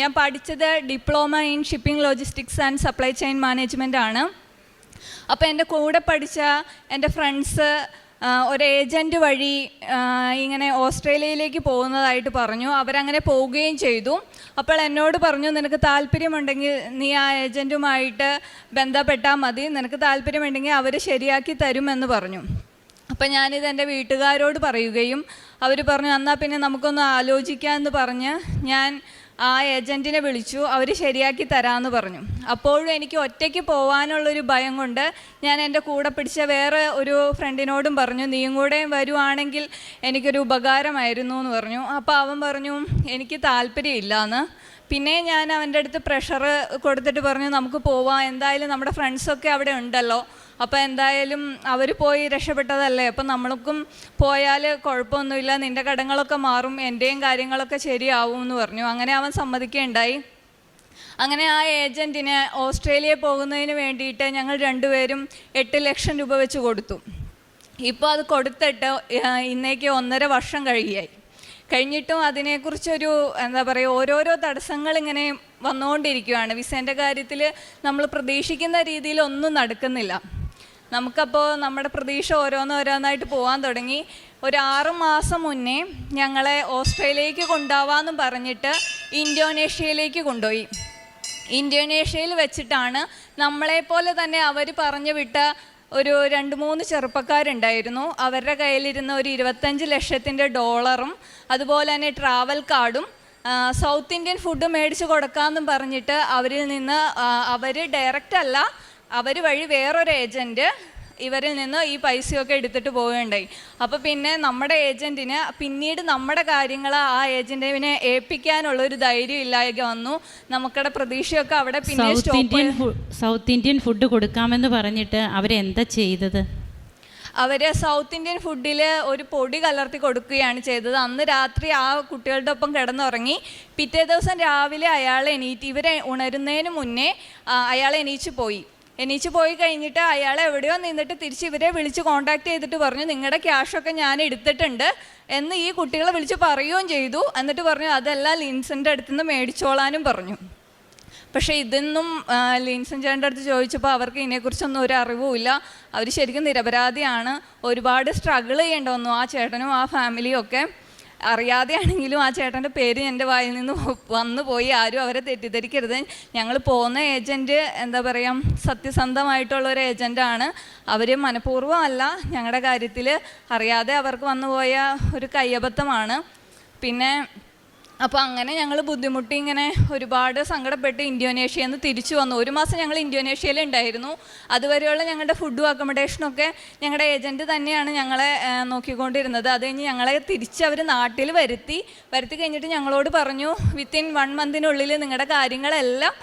ഞാൻ പഠിച്ചത് diploma in shipping logistics and supply chain management ആണ്. അപ്പോൾ എന്റെ കൂടെ പഠിച്ച എന്റെ ഫ്രണ്ട്സ് ഒരു ഏജന്റ് വഴി ഇങ്ങനെ ഓസ്ട്രേലിയയിലേക്ക് പോകുന്നതായിട്ട് പറഞ്ഞു. അവരങ്ങനെ പോവുകയും ചെയ്തു. അപ്പോൾ എന്നോട് പറഞ്ഞു നിനക്ക് താല്പര്യമുണ്ടെങ്കിൽ നീ ആ ഏജന്റുമായിട്ട് ബന്ധപ്പെട്ടാൽ മതി. നിനക്ക് താല്പര്യമുണ്ടെങ്കിൽ അവർ ശരിയാക്കി തരുമെന്ന് പറഞ്ഞു. അപ്പം ഞാനിത് എന്റെ വീട്ടുകാരോട് പറയുകയും അവർ പറഞ്ഞു എന്നാൽ പിന്നെ നമുക്കൊന്ന് ആലോചിക്കാമെന്ന് പറഞ്ഞ് ഞാൻ ആ ഏജന്റിനെ വിളിച്ചു അവർ ശരിയാക്കി തരാമെന്ന് പറഞ്ഞു. അപ്പോഴും എനിക്ക് ഒറ്റയ്ക്ക് പോകാനുള്ളൊരു ഭയം കൊണ്ട് ഞാൻ എന്റെ കൂടെ പിടിച്ച വേറെ ഒരു ഫ്രണ്ടിനോടും പറഞ്ഞു നീയും കൂടെ വരുവാണെങ്കിൽ എനിക്കൊരു ഉപകാരമായിരുന്നു എന്ന് പറഞ്ഞു. അപ്പോൾ അവൻ പറഞ്ഞു എനിക്ക് താല്പര്യമില്ല എന്ന് പിന്നെ ഞാൻ അവന്റെ അടുത്ത് പ്രഷർ കൊടുത്തിട്ട് പറഞ്ഞു നമുക്ക് പോവാം എന്തായാലും നമ്മുടെ ഫ്രണ്ട്സൊക്കെ അവിടെ ഉണ്ടല്ലോ. അപ്പോൾ എന്തായാലും അവർ പോയി രക്ഷപ്പെട്ടതല്ലേ? അപ്പം നമ്മൾക്കും പോയാൽ കുഴപ്പമൊന്നുമില്ല. നിന്റെ കടങ്ങളൊക്കെ മാറും. എന്റെയും കാര്യങ്ങളൊക്കെ ശരിയാവും എന്ന് പറഞ്ഞു. അങ്ങനെ അവൻ സമ്മതിക്കുകയുണ്ടായി. അങ്ങനെ ആ ഏജന്റിന് ഓസ്ട്രേലിയ പോകുന്നതിന് വേണ്ടിയിട്ട് ഞങ്ങൾ രണ്ടുപേരും എട്ട് ലക്ഷം രൂപ വെച്ച് കൊടുത്തു. ഇപ്പോൾ അത് കൊടുത്തിട്ട് ഇന്നേക്ക് ഒന്നര വർഷം കഴിയായി കഴിഞ്ഞിട്ടും അതിനെക്കുറിച്ചൊരു എന്താ പറയുക ഓരോരോ തടസ്സങ്ങൾ ഇങ്ങനെ വന്നുകൊണ്ടിരിക്കുകയാണ് വിസേന്റെ കാര്യത്തിൽ നമ്മൾ പ്രതീക്ഷിക്കുന്ന രീതിയിൽ ഒന്നും നടക്കുന്നില്ല. നമുക്കപ്പോൾ നമ്മുടെ പ്രതീക്ഷ ഓരോന്നോരോന്നായിട്ട് പോകാൻ തുടങ്ങി. ഒരു ആറ് മാസം മുന്നേ ഞങ്ങളെ ഓസ്ട്രേലിയയിലേക്ക് കൊണ്ടുപോകാമെന്നും പറഞ്ഞിട്ട് ഇന്തോനേഷ്യയിലേക്ക് കൊണ്ടുപോയി. ഇന്തോനേഷ്യയിൽ വെച്ചിട്ടാണ് നമ്മളെപ്പോലെ തന്നെ അവർ പറഞ്ഞു വിട്ട ഒരു രണ്ട് മൂന്ന് ചെറുപ്പക്കാരുണ്ടായിരുന്നു. അവരുടെ കയ്യിലിരുന്ന ഒരു ഇരുപത്തഞ്ച് ലക്ഷത്തിന്റെ ഡോളറും അതുപോലെ തന്നെ ട്രാവൽ കാർഡും സൗത്ത് ഇന്ത്യൻ ഫുഡ് മേടിച്ച് കൊടുക്കാമെന്നും പറഞ്ഞിട്ട് അവരിൽ നിന്ന് അവർ ഡയറക്റ്റ് അല്ല അവർ വഴി വേറൊരു ഏജന്റ് ഇവരിൽ നിന്ന് ഈ പൈസയൊക്കെ എടുത്തിട്ട് പോവുകയുണ്ടായി. അപ്പോൾ പിന്നെ നമ്മുടെ ഏജന്റിന് പിന്നീട് നമ്മുടെ കാര്യങ്ങൾ ആ ഏജന്റിനെ ഏൽപ്പിക്കാനുള്ള ഒരു ധൈര്യം ഇല്ലായ്ക വന്നു. നമുക്കടെ പ്രതീക്ഷയൊക്കെ അവിടെ പിന്നെ south Indian south Indian food കൊടുക്കാമെന്ന് പറഞ്ഞിട്ട് അവരെന്താ ചെയ്തത്? അവർ സൗത്ത് ഇന്ത്യൻ ഫുഡിൽ ഒരു പൊടി കലർത്തി കൊടുക്കുകയാണ് ചെയ്തത്. അന്ന് രാത്രി ആ കുട്ടികളുടെ ഒപ്പം കിടന്നുറങ്ങി. പിറ്റേ ദിവസം രാവിലെ അയാൾ എണീറ്റ് ഇവരെ ഉണരുന്നതിന് മുന്നേ അയാളെ അയാൾ എണീച്ച് പോയി. എണീച്ച് പോയി കഴിഞ്ഞിട്ട് അയാൾ എവിടെയോ നിന്നിട്ട് തിരിച്ച് ഇവരെ വിളിച്ച് കോൺടാക്ട് ചെയ്തിട്ട് പറഞ്ഞു നിങ്ങളുടെ ക്യാഷൊക്കെ ഞാൻ എടുത്തിട്ടുണ്ട്. എന്ന് ഈ കുട്ടികളെ വിളിച്ച് പറയുകയും ചെയ്തു. എന്നിട്ട് പറഞ്ഞു അതെല്ലാം ലിൻസിന്റെ അടുത്ത് നിന്ന് മേടിച്ചോളാനും പറഞ്ഞു. പക്ഷേ ഇതൊന്നും ലിൻസൻ ചേട്ടന്റെ അടുത്ത് ചോദിച്ചപ്പോൾ അവർക്ക് ഇതിനെക്കുറിച്ചൊന്നും ഒരു അറിവുമില്ല അവർ ശരിക്കും നിരപരാധിയാണ്. ഒരുപാട് സ്ട്രഗിൾ ചെയ്യേണ്ട വന്നു ആ ചേട്ടനും ആ ഫാമിലിയും ഒക്കെ. അറിയാതെയാണെങ്കിലും ആ ചേട്ടന്റെ പേര് എന്റെ വായിൽ നിന്ന് വന്നു പോയി. ആരും അവരെ തെറ്റിദ്ധരിക്കരുത്. ഞങ്ങൾ പോകുന്ന ഏജന്റ് എന്താ പറയുക സത്യസന്ധമായിട്ടുള്ള ഒരു ഏജന്റാണ്. അവർ മനഃപൂർവം അല്ല ഞങ്ങളുടെ കാര്യത്തിൽ അറിയാതെ അവർക്ക് വന്നുപോയ ഒരു കയ്യബദ്ധമാണ്. പിന്നെ അപ്പോൾ അങ്ങനെ ഞങ്ങൾ ബുദ്ധിമുട്ടി ഇങ്ങനെ ഒരുപാട് സങ്കടപ്പെട്ട് ഇന്തോനേഷ്യയിൽ നിന്ന് തിരിച്ചു വന്നു. ഒരു മാസം ഞങ്ങൾ ഇന്തോനേഷ്യയിൽ ഉണ്ടായിരുന്നു അതുവരെയുള്ള ഞങ്ങളുടെ ഫുഡും അക്കോമഡേഷനും ഒക്കെ ഞങ്ങളുടെ ഏജന്റ് തന്നെയാണ് ഞങ്ങളെ നോക്കിക്കൊണ്ടിരുന്നത്. അത് കഴിഞ്ഞ് ഞങ്ങളെ തിരിച്ച് അവർ നാട്ടിൽ വരുത്തി. വരുത്തി കഴിഞ്ഞിട്ട് ഞങ്ങളോട് പറഞ്ഞു വിത്തിൻ വൺ മന്തിനുള്ളിൽ നിങ്ങളുടെ കാര്യങ്ങളെല്ലാം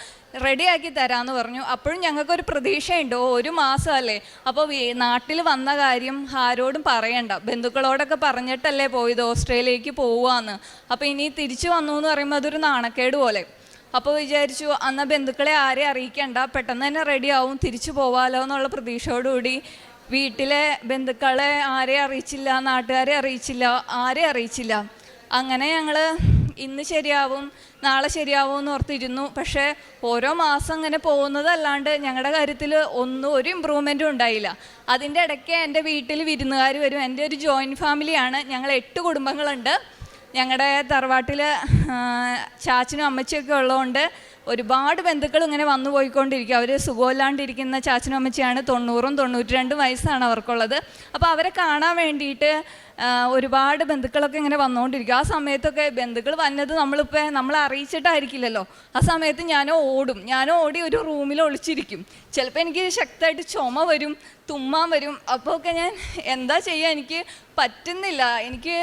റെഡിയാക്കി തരാമെന്ന് പറഞ്ഞു. അപ്പോഴും ഞങ്ങൾക്കൊരു പ്രതീക്ഷയുണ്ട്. ഒരു മാസമല്ലേ? അപ്പോൾ നാട്ടിൽ വന്ന കാര്യം ആരോടും പറയണ്ട. ബന്ധുക്കളോടൊക്കെ പറഞ്ഞിട്ടല്ലേ പോയത്? ഓസ്ട്രേലിയക്ക് പോവാന്ന് അപ്പോൾ ഇനി തിരിച്ചു വന്നു എന്ന് പറയുമ്പോൾ അതൊരു നാണക്കേട് പോലെ. അപ്പോൾ വിചാരിച്ചു അന്ന് ബന്ധുക്കളെ ആരെ അറിയിക്കണ്ട. പെട്ടെന്ന് തന്നെ റെഡിയാവും തിരിച്ചു പോവാലോ എന്നുള്ള പ്രതീക്ഷയോടുകൂടി വീട്ടിലെ ബന്ധുക്കളെ ആരെയും അറിയിച്ചില്ല നാട്ടുകാരെ അറിയിച്ചില്ല ആരെയും അറിയിച്ചില്ല. അങ്ങനെ ഞങ്ങൾ ഇന്ന് ശരിയാവും നാളെ ശരിയാവും എന്ന് ഓർത്തിരുന്നു. പക്ഷേ ഓരോ മാസം അങ്ങനെ പോകുന്നതല്ലാണ്ട് ഞങ്ങളുടെ കാര്യത്തിൽ ഒന്നും ഒരു ഇമ്പ്രൂവ്മെന്റും ഉണ്ടായില്ല. അതിന്റെ ഇടയ്ക്ക് എന്റെ വീട്ടിൽ വിരുന്നുകാർ വരും. എന്റെ ഒരു ജോയിന്റ് ഫാമിലിയാണ് ഞങ്ങൾ എട്ട് കുടുംബങ്ങളുണ്ട്. ഞങ്ങളുടെ തറവാട്ടിൽ ചാച്ചനും അമ്മച്ചിയൊക്കെ ഉള്ളതുകൊണ്ട് ഒരുപാട് ബന്ധുക്കൾ ഇങ്ങനെ വന്നു പോയിക്കൊണ്ടിരിക്കും. അവർ സുഖമില്ലാണ്ടിരിക്കുന്ന ചാച്ചനും അമ്മച്ചിയാണ്. തൊണ്ണൂറും തൊണ്ണൂറ്റി രണ്ടും വയസ്സാണ് അവർക്കുള്ളത്. അപ്പോൾ അവരെ കാണാൻ വേണ്ടിയിട്ട് ഒരുപാട് ബന്ധുക്കളൊക്കെ ഇങ്ങനെ വന്നുകൊണ്ടിരിക്കും ആ സമയത്തൊക്കെ ബന്ധുക്കൾ വന്നത് നമ്മളിപ്പോൾ നമ്മളെ അറിയിച്ചിട്ടായിരിക്കില്ലല്ലോ. ആ സമയത്ത് ഞാനോ ഓടും. ഞാനോ ഓടി ഒരു റൂമിൽ ഒളിച്ചിരിക്കും. ചിലപ്പോൾ എനിക്ക് ശക്തമായിട്ട് ചുമ വരും തുമ്മാൻ വരും. അപ്പോൾ ഒക്കെ ഞാൻ എന്താ ചെയ്യുക എനിക്ക് പറ്റുന്നില്ല. എനിക്ക്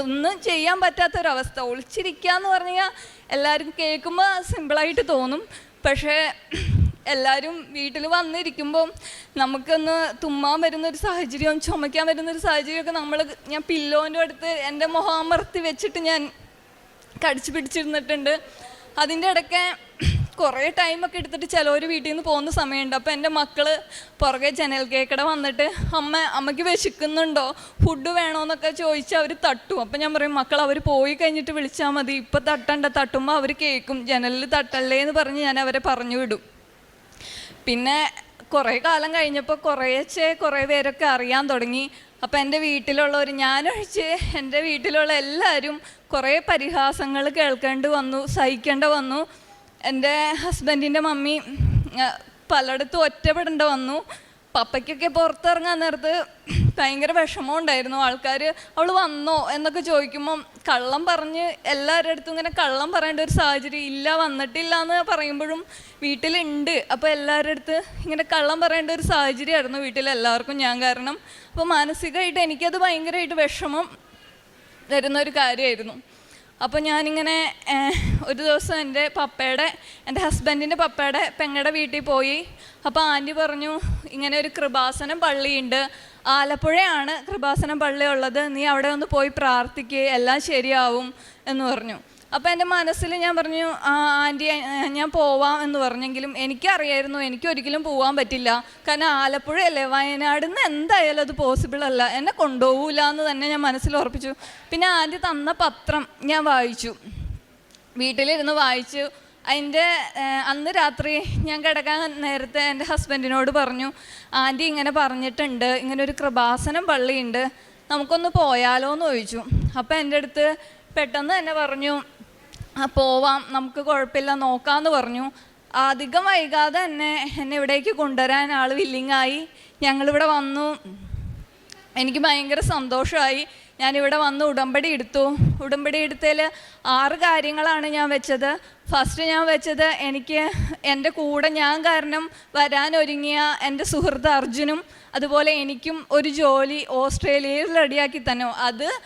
ഒന്നും ചെയ്യാൻ പറ്റാത്തൊരവസ്ഥ. ഒളിച്ചിരിക്കുക എന്ന് പറഞ്ഞാൽ എല്ലാവരും കേൾക്കുമ്പോൾ സിമ്പിളായിട്ട് തോന്നും. പക്ഷേ എല്ലാവരും വീട്ടിൽ വന്നിരിക്കുമ്പോൾ നമുക്കൊന്ന് തുമ്മാൻ വരുന്നൊരു സാഹചര്യവും ചുമയ്ക്കാൻ വരുന്നൊരു സാഹചര്യമൊക്കെ നമ്മൾ ഞാൻ പില്ലോന്റെ അടുത്ത് എന്റെ മുഖം അമർത്തി വെച്ചിട്ട് ഞാൻ കടിച്ചു പിടിച്ചിരുന്നിട്ടുണ്ട്. അതിന്റെ ഇടയ്ക്ക് കുറേ ടൈമൊക്കെ എടുത്തിട്ട് ചിലവർ വീട്ടിൽ നിന്ന് പോകുന്ന സമയമുണ്ട്. അപ്പോൾ എന്റെ മക്കൾ പുറകെ ജനൽ കേക്കട വന്നിട്ട് അമ്മ അമ്മയ്ക്ക് വിശക്കുന്നുണ്ടോ? ഫുഡ് വേണോന്നൊക്കെ ചോദിച്ചാൽ അവർ തട്ടും. അപ്പം ഞാൻ പറയും മക്കൾ അവർ പോയി കഴിഞ്ഞിട്ട് വിളിച്ചാൽ മതി. ഇപ്പം തട്ടണ്ട. തട്ടുമ്പോൾ അവർ കേൾക്കും ജനലിൽ തട്ടല്ലേ എന്ന് പറഞ്ഞ് ഞാൻ അവരെ പറഞ്ഞു വിടും. പിന്നെ കുറേ കാലം കഴിഞ്ഞപ്പോൾ കുറേശ്ശെ കുറേ പേരൊക്കെ അറിയാൻ തുടങ്ങി. അപ്പം എന്റെ വീട്ടിലുള്ളവർ ഞാനൊഴിച്ച് എന്റെ വീട്ടിലുള്ള എല്ലാവരും കുറേ പരിഹാസങ്ങൾ കേൾക്കേണ്ടി വന്നു സഹിക്കേണ്ട വന്നു. എന്റെ ഹസ്ബൻഡിന്റെ മമ്മി പലയിടത്തും ഒറ്റപ്പെടേണ്ട വന്നു. പപ്പയ്ക്കൊക്കെ പുറത്തിറങ്ങാൻ നേരത്ത് ഭയങ്കര വിഷമം ഉണ്ടായിരുന്നു. ആൾക്കാർ അവൾ വന്നോ? എന്നൊക്കെ ചോദിക്കുമ്പം കള്ളം പറഞ്ഞ് എല്ലാവരുടെ അടുത്തും ഇങ്ങനെ കള്ളം പറയേണ്ട ഒരു സാഹചര്യം ഇല്ല വന്നിട്ടില്ല എന്ന് പറയുമ്പോഴും വീട്ടിലുണ്ട്. അപ്പോൾ എല്ലാവരുടെ അടുത്ത് ഇങ്ങനെ കള്ളം പറയേണ്ട ഒരു സാഹചര്യമായിരുന്നു വീട്ടിലെല്ലാവർക്കും ഞാൻ കാരണം. അപ്പോൾ മാനസികമായിട്ട് എനിക്കത് ഭയങ്കരമായിട്ട് വിഷമം തരുന്ന ഒരു കാര്യമായിരുന്നു. അപ്പോൾ ഞാനിങ്ങനെ ഒരു ദിവസം എന്റെ പപ്പയുടെ എന്റെ ഹസ്ബൻഡിന്റെ പപ്പയുടെ പെങ്ങടെ വീട്ടിൽ പോയി. അപ്പോൾ ആന്റി പറഞ്ഞു ഇങ്ങനെ ഒരു കൃപാസനം പള്ളിയുണ്ട്. ആലപ്പുഴയാണ് കൃപാസനം പള്ളി ഉള്ളത്. നീ അവിടെ ഒന്ന് പോയി പ്രാർത്ഥിക്കുക എല്ലാം ശരിയാവും. എന്ന് പറഞ്ഞു. അപ്പോൾ എന്റെ മനസ്സിൽ ഞാൻ പറഞ്ഞു ആന്റി ഞാൻ പോവാം എന്ന് പറഞ്ഞെങ്കിലും എനിക്കറിയായിരുന്നു എനിക്ക് ഒരിക്കലും പോകാൻ പറ്റില്ല. കാരണം ആലപ്പുഴയല്ലേ വയനാട് നിന്ന് എന്തായാലും അത് പോസിബിൾ അല്ല. എന്നെ കൊണ്ടുപോകില്ല എന്ന് തന്നെ ഞാൻ മനസ്സിൽ ഉറപ്പിച്ചു. പിന്നെ ആന്റി തന്ന പത്രം ഞാൻ വായിച്ചു. വീട്ടിലിരുന്ന് വായിച്ചു. അതിന്റെ അന്ന് രാത്രി ഞാൻ കിടക്കാൻ നേരത്തെ എന്റെ ഹസ്ബൻഡിനോട് പറഞ്ഞു ആന്റി ഇങ്ങനെ പറഞ്ഞിട്ടുണ്ട് ഇങ്ങനെ ഒരു കൃപാസനം പള്ളിയുണ്ട് നമുക്കൊന്ന് പോയാലോ എന്ന് ചോദിച്ചു. അപ്പോൾ എന്റെ അടുത്ത് പെട്ടെന്ന് തന്നെ പറഞ്ഞു പോവാം. നമുക്ക് കുഴപ്പമില്ല. നോക്കാമെന്ന് പറഞ്ഞു. അധികം വൈകാതെ തന്നെ എന്നെ ഇവിടേക്ക് കൊണ്ടുവരാൻ ആൾ വില്ലിങ്ങായി ഞങ്ങളിവിടെ വന്നു. എനിക്ക് ഭയങ്കര സന്തോഷമായി. ഞാനിവിടെ വന്ന് ഉടമ്പടി എടുത്തു. ഉടമ്പടി എടുത്തതിൽ ആറ് കാര്യങ്ങളാണ് ഞാൻ വെച്ചത്. ഫസ്റ്റ് ഞാൻ വെച്ചത് എനിക്ക് എന്റെ കൂടെ ഞാൻ കാരണം വരാൻ ഒരുങ്ങിയ എന്റെ സുഹൃത്ത് അർജുനും അതുപോലെ എനിക്കും ഒരു ജോലി ഓസ്ട്രേലിയയിൽ റെഡിയാക്കി തന്നു. അത്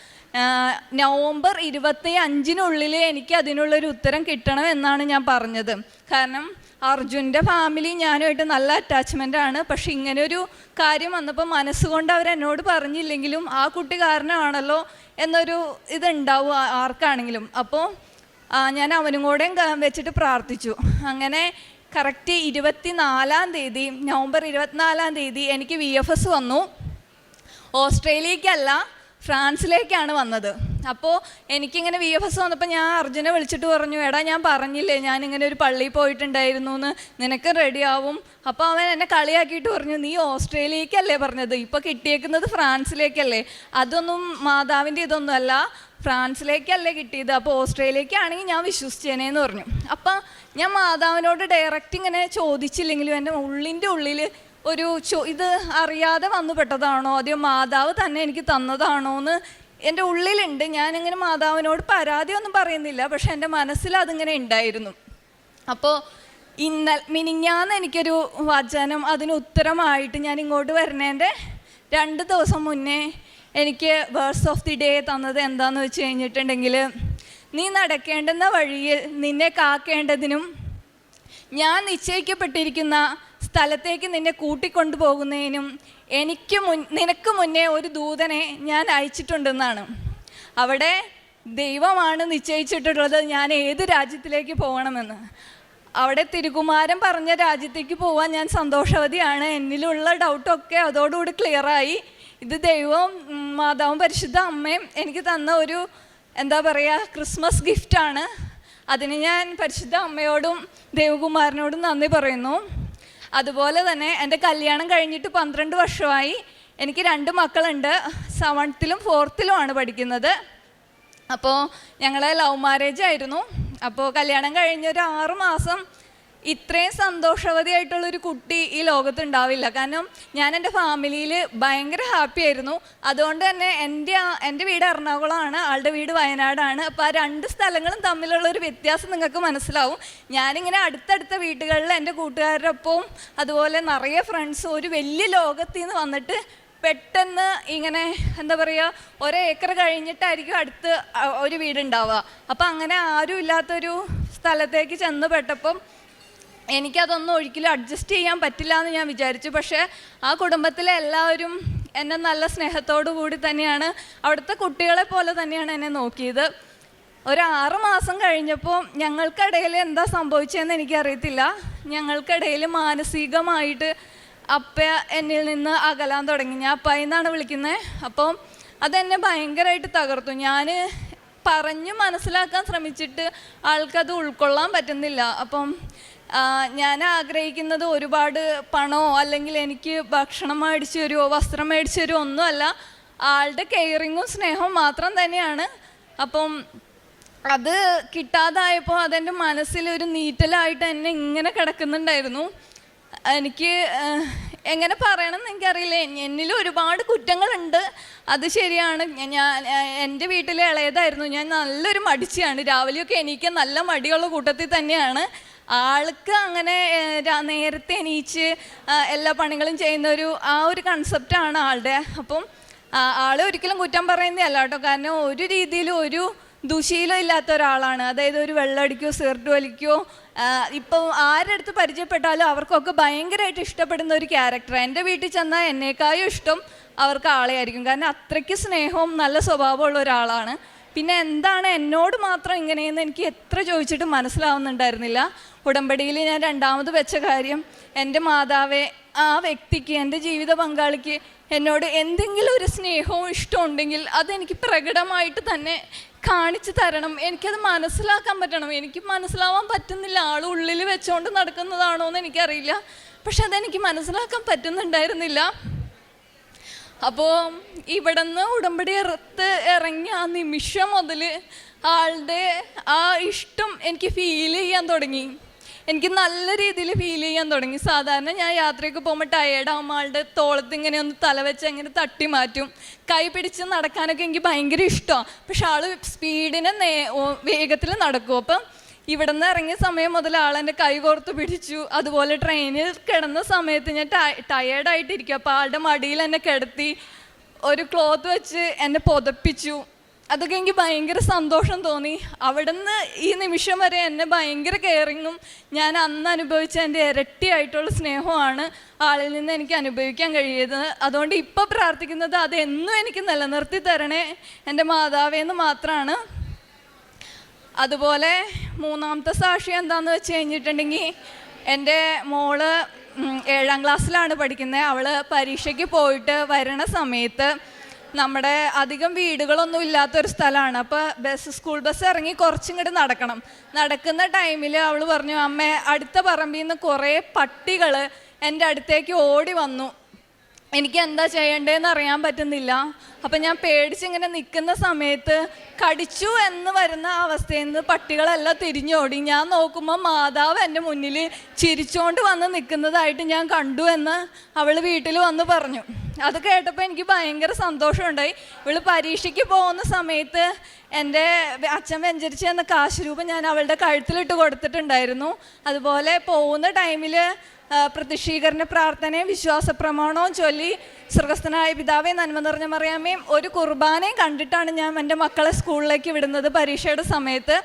നവംബർ ഇരുപത്തി അഞ്ചിനുള്ളിൽ എനിക്ക് അതിനുള്ളൊരു ഉത്തരം കിട്ടണം എന്നാണ് ഞാൻ പറഞ്ഞത്. കാരണം അർജുന്റെ ഫാമിലി ഞാനുമായിട്ട് നല്ല അറ്റാച്ച്മെന്റ് ആണ്. പക്ഷെ ഇങ്ങനൊരു കാര്യം വന്നപ്പോൾ മനസ്സുകൊണ്ട് അവരെന്നോട് പറഞ്ഞില്ലെങ്കിലും ആ കുട്ടി കാരണമാണല്ലോ എന്നൊരു ഇതുണ്ടാവും ആർക്കാണെങ്കിലും. അപ്പോൾ ഞാൻ അവനും കൂടെയും വെച്ചിട്ട് പ്രാർത്ഥിച്ചു. അങ്ങനെ കറക്റ്റ് ഇരുപത്തി നാലാം തീയതി നവംബർ ഇരുപത്തിനാലാം തീയതി എനിക്ക് വി എഫ് എസ് വന്നു. ഓസ്ട്രേലിയക്കല്ല ഫ്രാൻസിലേക്കാണ് വന്നത്. അപ്പോൾ എനിക്കിങ്ങനെ വി എഫ് എസ് വന്നപ്പോൾ ഞാൻ അർജുനെ വിളിച്ചിട്ട് പറഞ്ഞു എടാ ഞാൻ പറഞ്ഞില്ലേ ഞാൻ ഇങ്ങനെ ഒരു പള്ളിയിൽ പോയിട്ടുണ്ടായിരുന്നു എന്ന് നിനക്ക് റെഡിയാവും അപ്പോൾ അവൻ എന്നെ കളിയാക്കിയിട്ട് പറഞ്ഞു നീ ഓസ്ട്രേലിയക്കല്ലേ പറഞ്ഞത്? ഇപ്പോൾ കിട്ടിയേക്കുന്നത് ഫ്രാൻസിലേക്കല്ലേ. അതൊന്നും മാതാവിന്റെ ഇതൊന്നും അല്ല. ഫ്രാൻസിലേക്കല്ലേ കിട്ടിയത്? അപ്പോൾ ഓസ്ട്രേലിയക്കാണെങ്കിൽ ഞാൻ വിശ്വസിച്ചേനേന്ന് പറഞ്ഞു. അപ്പം ഞാൻ മാതാവിനോട് ഡയറക്റ്റ് ഇങ്ങനെ ചോദിച്ചില്ലെങ്കിലും എന്റെ ഉള്ളിന്റെ ഉള്ളിൽ ഒരു ചോ ഇത് അറിയാതെ വന്നു പെട്ടതാണോ? അതെയോ മാതാവ് തന്നെ എനിക്ക് തന്നതാണോ എന്ന് എന്റെ ഉള്ളിലുണ്ട്. ഞാനിങ്ങനെ മാതാവിനോട് പരാതിയൊന്നും പറയുന്നില്ല. പക്ഷെ എന്റെ മനസ്സിൽ അതിങ്ങനെ ഉണ്ടായിരുന്നു. അപ്പോൾ ഇന്ന മിനിഞ്ഞാന്ന് എനിക്കൊരു വചനം അതിന് ഉത്തരമായിട്ട് ഞാൻ ഇങ്ങോട്ട് വരുന്നതിന്റെ രണ്ട് ദിവസം മുന്നേ എനിക്ക് വേഴ്സ് ഓഫ് ദി ഡേ തന്നത് എന്താന്ന് വെച്ച് കഴിഞ്ഞിട്ടുണ്ടെങ്കിൽ നീ നടക്കേണ്ടുന്ന വഴിയിൽ നിന്നെ കാക്കേണ്ടതിനും ഞാൻ നിശ്ചയിക്കപ്പെട്ടിരിക്കുന്ന സ്ഥലത്തേക്ക് നിന്നെ കൂട്ടിക്കൊണ്ടുപോകുന്നതിനും എനിക്ക് മുൻ നിനക്ക് മുന്നേ ഒരു ദൂതനെ ഞാൻ അയച്ചിട്ടുണ്ടെന്നാണ്. അവിടെ ദൈവമാണ് നിശ്ചയിച്ചിട്ടുള്ളത് ഞാൻ ഏത് രാജ്യത്തിലേക്ക് പോകണമെന്ന്. അവിടെ തിരുകുമാരൻ പറഞ്ഞ രാജ്യത്തേക്ക് പോകാൻ ഞാൻ സന്തോഷവതിയാണ്. എന്നിലുള്ള ഡൗട്ടൊക്കെ അതോടുകൂടി ക്ലിയറായി. ഇത് ദൈവവും മാതാവും പരിശുദ്ധ അമ്മയും എനിക്ക് തന്ന ഒരു എന്താ പറയുക ക്രിസ്മസ് ഗിഫ്റ്റാണ്. അതിന് ഞാൻ പരിശുദ്ധ അമ്മയോടും ദേവകുമാരനോടും നന്ദി പറയുന്നു. അതുപോലെ തന്നെ എന്റെ കല്യാണം കഴിഞ്ഞിട്ട് പന്ത്രണ്ട് വർഷമായി. എനിക്ക് രണ്ട് മക്കളുണ്ട്. സെവൻത്തിലും ഫോർത്തിലുമാണ് പഠിക്കുന്നത്. അപ്പോൾ ഞങ്ങളെ ലവ് മാരേജ് ആയിരുന്നു. അപ്പോൾ കല്യാണം കഴിഞ്ഞൊരു ആറ് മാസം ഇത്രയും സന്തോഷവതിയായിട്ടുള്ളൊരു കുട്ടി ഈ ലോകത്ത് ഉണ്ടാവില്ല കാരണം ഞാൻ എന്റെ ഫാമിലിയിൽ ഭയങ്കര ഹാപ്പി ആയിരുന്നു. അതുകൊണ്ട് തന്നെ എന്റെ എന്റെ വീട് എറണാകുളമാണ് ആളുടെ വീട് വയനാടാണ്. അപ്പോൾ ആ രണ്ട് സ്ഥലങ്ങളും തമ്മിലുള്ള ഒരു വ്യത്യാസം നിങ്ങൾക്ക് മനസ്സിലാവും. ഞാനിങ്ങനെ അടുത്തടുത്ത വീട്ടുകളിൽ എന്റെ കൂട്ടുകാരുടെ ഒപ്പവും അതുപോലെ നിറയെ ഫ്രണ്ട്സും ഒരു വലിയ ലോകത്തിൽ നിന്ന് വന്നിട്ട് പെട്ടെന്ന് ഇങ്ങനെ എന്താ പറയുക ഒരേക്കർ കഴിഞ്ഞിട്ടായിരിക്കും അടുത്ത് ഒരു വീടുണ്ടാവുക. അപ്പം അങ്ങനെ ആരും ഇല്ലാത്തൊരു സ്ഥലത്തേക്ക് ചെന്ന് പെട്ടപ്പം എനിക്കതൊന്നും ഒരിക്കലും അഡ്ജസ്റ്റ് ചെയ്യാൻ പറ്റില്ല എന്ന് ഞാൻ വിചാരിച്ചു. പക്ഷേ ആ കുടുംബത്തിലെ എല്ലാവരും എന്നെ നല്ല സ്നേഹത്തോടു കൂടി തന്നെയാണ് അവിടുത്തെ കുട്ടികളെ പോലെ തന്നെയാണ് എന്നെ നോക്കിയത്. ഒരു ആറ് മാസം കഴിഞ്ഞപ്പോൾ ഞങ്ങൾക്കിടയിൽ എന്താ സംഭവിച്ചതെന്ന് എനിക്കറിയത്തില്ല. ഞങ്ങൾക്കിടയിൽ മാനസികമായിട്ട് അപ്പ എന്നിൽ നിന്ന് അകലാൻ തുടങ്ങി. ഞാൻ അപ്പായി എന്നാണ് വിളിക്കുന്നത് അപ്പം അതെന്നെ ഭയങ്കരമായിട്ട് തകർത്തു. ഞാൻ പറഞ്ഞു മനസ്സിലാക്കാൻ ശ്രമിച്ചിട്ട് ആൾക്കത് ഉൾക്കൊള്ളാൻ പറ്റുന്നില്ല. അപ്പം ഞാൻ ആഗ്രഹിക്കുന്നത് ഒരുപാട് പണോ അല്ലെങ്കിൽ എനിക്ക് ഭക്ഷണം മേടിച്ചു തരുമോ വസ്ത്രം മേടിച്ചു തരുമോ ഒന്നുമല്ല. ആളുടെ കെയറിങ്ങും സ്നേഹവും മാത്രം തന്നെയാണ്. അപ്പം അത് കിട്ടാതായപ്പോൾ അതെന്റെ മനസ്സിൽ ഒരു നീറ്റലായിട്ട് എന്നെ ഇങ്ങനെ കിടക്കുന്നുണ്ടായിരുന്നു. എനിക്ക് എങ്ങനെ എങ്ങനെ പറയണമെന്ന് എനിക്കറിയില്ല. എന്നിൽ ഒരുപാട് കുറ്റങ്ങളുണ്ട്. അത് ശരിയാണ്. ഞാൻ എന്റെ വീട്ടിലെ ഇളയതായിരുന്നു. ഞാൻ നല്ലൊരു മടിച്ചിയാണ്. രാവിലെയൊക്കെ എനിക്ക് നല്ല മടിയുള്ള കൂട്ടത്തിൽ തന്നെയാണ്. ആൾക്ക് അങ്ങനെ നേരത്തെ എണീച്ച് എല്ലാ പണികളും ചെയ്യുന്ന ഒരു ആ ഒരു കൺസെപ്റ്റാണ് ആളുടെ. അപ്പം ആൾ ഒരിക്കലും കുറ്റം പറയുന്നതല്ല കേട്ടോ. കാരണം ഒരു രീതിയിലും ഒരു ദുശീലം ഇല്ലാത്ത ഒരാളാണ്. അതായത് ഒരു വെള്ളമടിക്കോ സിഗരറ്റ് വലിക്കോ ഇപ്പം ആരടുത്ത് പരിചയപ്പെട്ടാലും അവർക്കൊക്കെ ഭയങ്കരമായിട്ട് ഇഷ്ടപ്പെടുന്ന ഒരു ക്യാരക്ടർ എന്റെ വീട്ടിൽ ചെന്നാൽ എന്നേക്കാളും ഇഷ്ടം അവർക്ക് ആളെ ആയിരിക്കും കാരണം അത്രയ്ക്ക് സ്നേഹവും നല്ല സ്വഭാവമുള്ള ഒരാളാണ്. പിന്നെ എന്താണ് എന്നോട് മാത്രം ഇങ്ങനെയെന്ന് എനിക്ക് എത്ര ചോദിച്ചിട്ട് മനസ്സിലാവുന്നുണ്ടായിരുന്നില്ല. ഉടമ്പടിയിൽ ഞാൻ രണ്ടാമത് വെച്ച കാര്യം എന്റെ മാതാവെ ആ വ്യക്തിക്ക് എന്റെ ജീവിത പങ്കാളിക്ക് എന്നോട് എന്തെങ്കിലും ഒരു സ്നേഹവും ഇഷ്ടവും ഉണ്ടെങ്കിൽ അതെനിക്ക് പ്രകടമായിട്ട് തന്നെ കാണിച്ചു തരണം. എനിക്കത് മനസ്സിലാക്കാൻ പറ്റണം. എനിക്ക് മനസ്സിലാവാൻ പറ്റുന്നില്ല. ആൾ ഉള്ളിൽ വെച്ചുകൊണ്ട് നടക്കുന്നതാണോ എന്ന് എനിക്കറിയില്ല. പക്ഷെ അതെനിക്ക് മനസ്സിലാക്കാൻ പറ്റുന്നുണ്ടായിരുന്നില്ല. അപ്പോൾ ഇവിടുന്ന് ഉടമ്പടി ഇറത്ത് ഇറങ്ങിയ ആ നിമിഷം മുതൽ ആളുടെ ആ ഇഷ്ടം എനിക്ക് ഫീൽ ചെയ്യാൻ തുടങ്ങി. എനിക്ക് നല്ല രീതിയിൽ ഫീൽ ചെയ്യാൻ തുടങ്ങി. സാധാരണ ഞാൻ യാത്രയൊക്കെ പോകുമ്പോൾ ടയേർഡാകുമ്പോൾ ആളുടെ തോളത്ത് ഇങ്ങനെ ഒന്ന് തല വെച്ച് അങ്ങനെ തട്ടി മാറ്റും. കൈ പിടിച്ച് നടക്കാനൊക്കെ എനിക്ക് ഭയങ്കര ഇഷ്ടമാണ് പക്ഷെ ആൾ സ്പീഡിനെ നേ വേഗത്തിൽ നടക്കും. അപ്പം ഇവിടെ നിന്ന് ഇറങ്ങിയ സമയം മുതൽ ആളെന്റെ കൈ കോർത്ത് പിടിച്ചു. അതുപോലെ ട്രെയിനിൽ കിടന്ന സമയത്ത് ഞാൻ ടയേർഡായിട്ടിരിക്കും അപ്പോൾ ആളുടെ മടിയിൽ എന്നെ കിടത്തി ഒരു ക്ലോത്ത് വെച്ച് എന്നെ പുതപ്പിച്ചു. അതൊക്കെ എനിക്ക് ഭയങ്കര സന്തോഷം തോന്നി. അവിടുന്ന് ഈ നിമിഷം വരെ എന്നെ ഭയങ്കര കെയറിങ്ങും ഞാൻ അന്ന് അനുഭവിച്ച എന്റെ ഇരട്ടിയായിട്ടുള്ള സ്നേഹമാണ് ആളിൽ നിന്ന് എനിക്ക് അനുഭവിക്കാൻ കഴിയത്. അതുകൊണ്ട് ഇപ്പോൾ പ്രാർത്ഥിക്കുന്നത് അത് എന്നും എനിക്ക് നിലനിർത്തി തരണേ എന്റെ മാതാവേന്ന് മാത്രമാണ് അതുപോലെ മൂന്നാമത്തെ സാക്ഷി എന്താന്ന് വെച്ച് കഴിഞ്ഞിട്ടുണ്ടെങ്കിൽ എന്റെ മോൾ ഏഴാം ക്ലാസ്സിലാണ് പഠിക്കുന്നത്. അവൾ പരീക്ഷയ്ക്ക് പോയിട്ട് വരണ സമയത്ത് നമ്മുടെ അധികം വീടുകളൊന്നും ഇല്ലാത്തൊരു സ്ഥലമാണ്. അപ്പോൾ ബസ് സ്കൂൾ ബസ് ഇറങ്ങി കുറച്ചിങ്ങോട്ട് നടക്കണം. നടക്കുന്ന ടൈമിൽ അവൾ പറഞ്ഞു അമ്മ അടുത്ത പറമ്പിൽ നിന്ന് കുറേ പട്ടികൾ എന്റെ അടുത്തേക്ക് ഓടി വന്നു. എനിക്ക് എന്താ ചെയ്യേണ്ടതെന്ന് അറിയാൻ പറ്റുന്നില്ല. അപ്പം ഞാൻ പേടിച്ച് ഇങ്ങനെ നിൽക്കുന്ന സമയത്ത് കടിച്ചു എന്ന് വരുന്ന അവസ്ഥയിൽ നിന്ന് പട്ടികളെല്ലാം തിരിഞ്ഞോടി. ഞാൻ നോക്കുമ്പോൾ മാതാവ് എന്റെ മുന്നിൽ ചിരിച്ചോണ്ട് വന്ന് നിൽക്കുന്നതായിട്ട് ഞാൻ കണ്ടു എന്ന് അവൾ വീട്ടിൽ വന്ന് പറഞ്ഞു. അത് കേട്ടപ്പോൾ എനിക്ക് ഭയങ്കര സന്തോഷമുണ്ടായി. ഇവൾ പരീക്ഷയ്ക്ക് പോകുന്ന സമയത്ത് എന്റെ അച്ഛൻ വെഞ്ചരിച്ച് എന്ന കാശ് രൂപം ഞാൻ അവളുടെ കഴുത്തിലിട്ട് കൊടുത്തിട്ടുണ്ടായിരുന്നു. അതുപോലെ പോകുന്ന ടൈമിൽ പ്രതിഷീകരണ പ്രാർത്ഥനയും വിശ്വാസ പ്രമാണവും ചൊല്ലി സ്വർഗസ്ഥനായ പിതാവേ നന്മ നിറഞ്ഞ മറിയാമേയും ഒരു കുർബാനയും കണ്ടിട്ടാണ് ഞാൻ എന്റെ മക്കളെ സ്കൂളിലേക്ക് വിടുന്നത് പരീക്ഷയുടെ സമയത്ത്.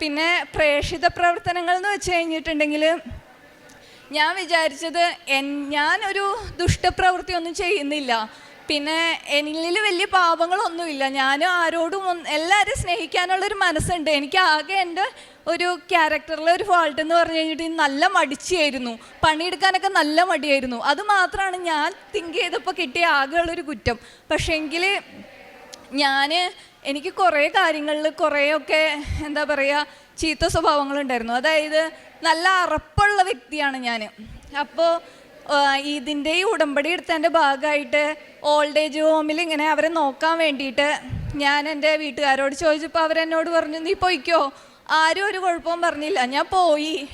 പിന്നെ പ്രേക്ഷിത പ്രവർത്തനങ്ങൾ എന്ന് വെച്ച് കഴിഞ്ഞിട്ടുണ്ടെങ്കിൽ ഞാൻ വിചാരിച്ചത് എൻ ഞാനൊരു ദുഷ്ടപ്രവൃത്തി ഒന്നും ചെയ്യുന്നില്ല. പിന്നെ എന്നിൽ വലിയ പാപങ്ങളൊന്നുമില്ല. ഞാനും ആരോടും എല്ലാവരും സ്നേഹിക്കാനുള്ളൊരു മനസ്സുണ്ട്. എനിക്ക് ആകെ എന്റെ ഒരു ക്യാരക്ടറിലെ ഒരു ഫോൾട്ട് എന്ന് പറഞ്ഞു കഴിഞ്ഞിട്ട് നല്ല മടിച്ചായിരുന്നു. പണിയെടുക്കാനൊക്കെ നല്ല മടിയായിരുന്നു. അത് മാത്രമാണ് ഞാൻ തിങ്ക് ചെയ്തപ്പോൾ കിട്ടിയ ആകെയുള്ളൊരു കുറ്റം. പക്ഷേങ്കിൽ ഞാൻ എനിക്ക് കുറേ കാര്യങ്ങളിൽ കുറേയൊക്കെ എന്താ പറയുക ചീത്ത സ്വഭാവങ്ങളുണ്ടായിരുന്നു. അതായത് നല്ല അറപ്പുള്ള വ്യക്തിയാണ് ഞാൻ അപ്പോൾ ഇതിന്റെ ഈ ഉടമ്പടി എടുത്തതിന്റെ ഭാഗമായിട്ട് ഓൾഡ് ഏജ് ഹോമിൽ ഇങ്ങനെ അവരെ നോക്കാൻ വേണ്ടിയിട്ട് ഞാൻ എന്റെ വീട്ടുകാരോട് ചോദിച്ചപ്പോൾ അവരെന്നോട് പറഞ്ഞു നീ പോയിക്കോ? ആരും ഒരു കുഴപ്പവും പറഞ്ഞില്ല. ഞാൻ പോയി.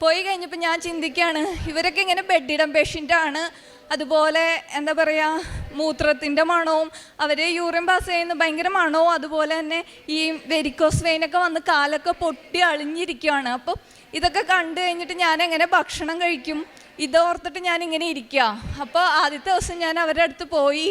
പോയി കഴിഞ്ഞപ്പോൾ ഞാൻ ചിന്തിക്കുകയാണ് ഇവരൊക്കെ ഇങ്ങനെ ബെഡിടം പേഷ്യന്റാണ് അതുപോലെ എന്താ പറയുക മൂത്രത്തിന്റെ മണവും അവർ യൂറിൻ പാസ് ചെയ്യുന്ന ഭയങ്കര മണവും അതുപോലെ തന്നെ ഈ വെരിക്കോസ് വെയിനൊക്കെ വന്ന് കാലൊക്കെ പൊട്ടി അളിഞ്ഞിരിക്കുകയാണ് അപ്പോൾ ഇതൊക്കെ കണ്ടു കഴിഞ്ഞിട്ട് ഞാൻ എങ്ങനെ ഭക്ഷണം കഴിക്കും? ഇതോർത്തിട്ട് ഞാൻ ഇങ്ങനെ ഇരിക്കുക അപ്പോൾ ആദ്യത്തെ ദിവസം ഞാൻ അവരുടെ അടുത്ത് പോയി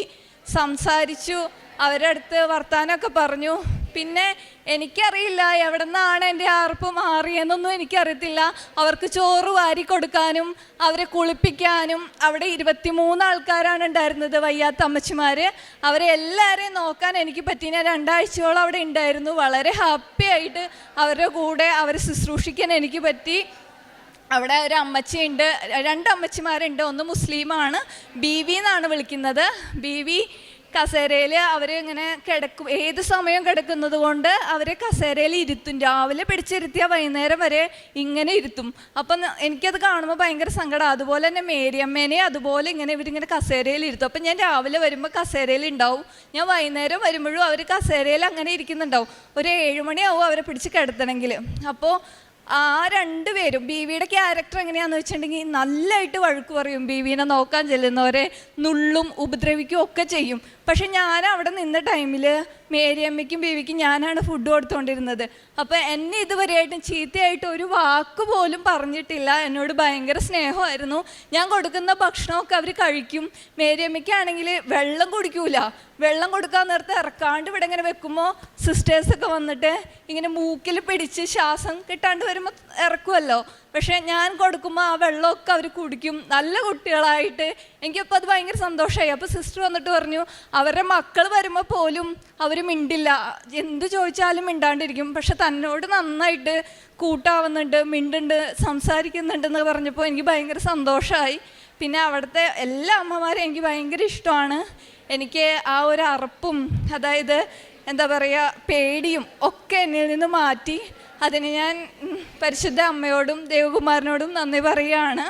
സംസാരിച്ചു അവരുടെ അടുത്ത് വർത്താനമൊക്കെ പറഞ്ഞു. പിന്നെ എനിക്കറിയില്ല എവിടെ നിന്നാണ് എന്റെ ആർപ്പ് മാറിയെന്നൊന്നും എനിക്കറിയത്തില്ല. അവർക്ക് ചോറ് വാരി കൊടുക്കാനും അവരെ കുളിപ്പിക്കാനും. അവിടെ ഇരുപത്തിമൂന്ന് ആൾക്കാരാണ് ഉണ്ടായിരുന്നത് വയ്യാത്ത അമ്മച്ചിമാർ അവരെ എല്ലാവരെയും നോക്കാൻ എനിക്ക് പറ്റി ഞാൻ രണ്ടാഴ്ചയോളം അവിടെ ഉണ്ടായിരുന്നു. വളരെ ഹാപ്പി ആയിട്ട് അവരുടെ കൂടെ അവരെ ശുശ്രൂഷിക്കാൻ എനിക്ക് പറ്റി. അവിടെ ഒരു അമ്മച്ചിയുണ്ട് രണ്ട് അമ്മച്ചിമാരുണ്ട്. ഒന്ന് മുസ്ലിമാണ് ബി വി എന്നാണ് വിളിക്കുന്നത്. ബി വി കസേരയിൽ അവർ ഇങ്ങനെ കിടക്കും ഏത് സമയം കിടക്കുന്നത് കൊണ്ട് അവർ കസേരയിൽ ഇരുത്തും. രാവിലെ പിടിച്ചിരുത്തിയാൽ വൈകുന്നേരം വരെ ഇങ്ങനെ ഇരുത്തും. അപ്പം എനിക്കത് കാണുമ്പോൾ ഭയങ്കര സങ്കടം. അതുപോലെ തന്നെ മേരിയമ്മേനെ അതുപോലെ ഇങ്ങനെ ഇവരിങ്ങനെ കസേരയിൽ ഇരുത്തും. അപ്പം ഞാൻ രാവിലെ വരുമ്പോൾ കസേരയിൽ ഉണ്ടാവും. ഞാൻ വൈകുന്നേരം വരുമ്പോഴും അവർ കസേരയിൽ അങ്ങനെ ഇരിക്കുന്നുണ്ടാവും. ഒരു ഏഴുമണിയാവും അവരെ പിടിച്ച് കിടത്തണമെങ്കിൽ അപ്പോൾ ആ രണ്ടുപേരും ബീവിയുടെ ക്യാരക്ടർ എങ്ങനെയാണെന്ന് വെച്ചിട്ടുണ്ടെങ്കിൽ നല്ലതായിട്ട് വഴക്ക് പറയും. ബീവിനെ നോക്കാൻ ചെല്ലുന്നവരെ നുള്ളും ഉപദ്രവിക്കും ഒക്കെ ചെയ്യും. പക്ഷെ ഞാൻ അവിടെ നിന്ന ടൈമിൽ മേരിയമ്മയ്ക്കും ബീവിക്കും ഞാനാണ് ഫുഡ് കൊടുത്തുകൊണ്ടിരുന്നത് അപ്പോൾ എന്നെ ഇതുവരെയായിട്ടും ചീത്തയായിട്ട് ഒരു വാക്ക് പോലും പറഞ്ഞിട്ടില്ല. എന്നോട് ഭയങ്കര സ്നേഹമായിരുന്നു. ഞാൻ കൊടുക്കുന്ന ഭക്ഷണമൊക്കെ അവർ കഴിക്കും. മേരിയമ്മയ്ക്കാണെങ്കിൽ വെള്ളം കുടിക്കൂല. വെള്ളം കൊടുക്കാൻ നേരത്തെ ഇറക്കാണ്ട് ഇവിടെ ഇങ്ങനെ വെക്കുമ്പോൾ സിസ്റ്റേഴ്സൊക്കെ വന്നിട്ട് ഇങ്ങനെ മൂക്കിൽ പിടിച്ച് ശ്വാസം കിട്ടാണ്ട് വരുമ്പോൾ ഇറക്കുമല്ലോ പക്ഷേ ഞാൻ കൊടുക്കുമ്പോൾ ആ വെള്ളമൊക്കെ അവർ കുടിക്കും. നല്ല കുട്ടികളായിട്ട്. എനിക്കപ്പോൾ അത് ഭയങ്കര സന്തോഷമായി അപ്പോൾ സിസ്റ്റർ വന്നിട്ട് പറഞ്ഞു അവരുടെ മക്കൾ വരുമ്പോൾ പോലും അവർ മിണ്ടില്ല. എന്ത് ചോദിച്ചാലും മിണ്ടാണ്ടിരിക്കും. പക്ഷെ തന്നോട് നന്നായിട്ട് കൂട്ടാവുന്നുണ്ട് മിണ്ടുണ്ട് സംസാരിക്കുന്നുണ്ടെന്ന് പറഞ്ഞപ്പോൾ എനിക്ക് ഭയങ്കര സന്തോഷമായി പിന്നെ അവിടുത്തെ എല്ലാ അമ്മമാരും എനിക്ക് ഭയങ്കര ഇഷ്ടമാണ്. എനിക്ക് ആ ഒരു അറപ്പും അതായത് എന്താ പറയുക പേടിയും ഒക്കെ എന്നിൽ നിന്ന് മാറ്റി അതിന് ഞാൻ പരിശുദ്ധ അമ്മയോടും ദേവകുമാരനോടും നന്ദി പറയുകയാണ്.